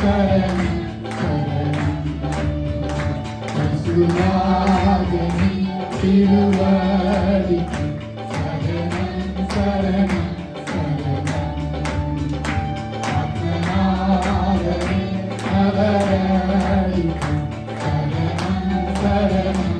சரண் பசுமாதனி திருவாடி சரணம் சரணம் சரணம் அவரணி சரணம் சரணம்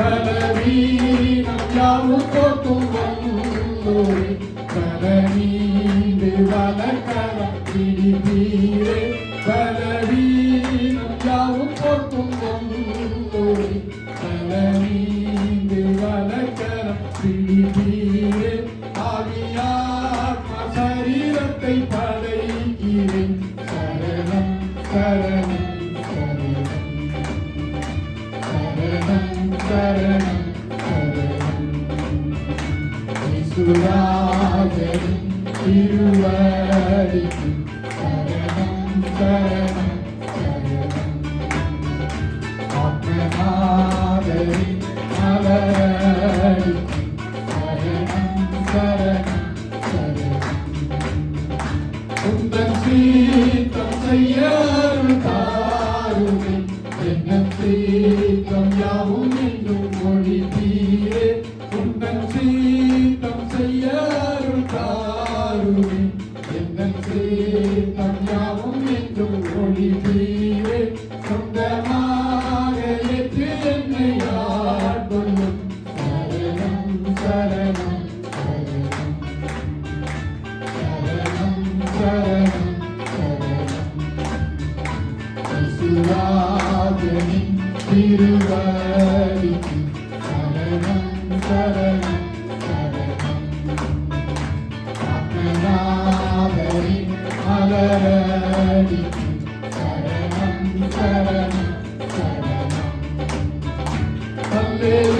ಬಲವೀನಂ ಯಾವುದೋ ತುಂಬು ಬಲವೀಂದು ಬಲಕರ ಹಿಡಿದೀರೆ ಬಲವೀನಂ ಯಾವುದೋ ತುಂಬು ಬಲವೀಂದು ಬಲಕರ ಹಿಡಿದೀರೆ ஆவியார் சரீரத்தை ப Surajani, Tiruvadi, Saranam, Saranam. காரும் என்னே கன்யாவும் என்றும் ஒளி திருவாய் Saranam, Saranam, Saranam. Come.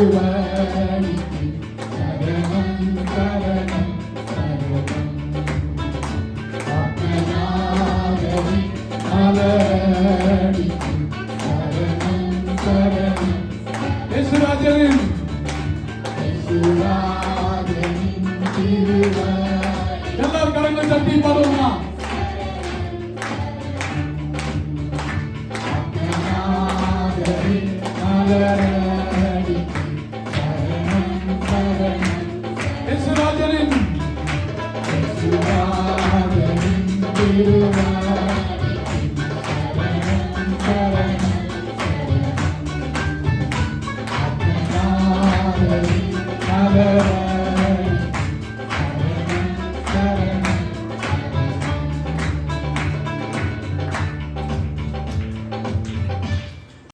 திருவழிக்கு சரணம் சரணம் சரணம் பாப்பநாதவி அவரடிக்கு சரணம் சரணம் யேசுராஜனின் யேசுராஜனின் திருவழி எல்லாரும் கரங்கள் தட்டி பாடுவோம் Yeah.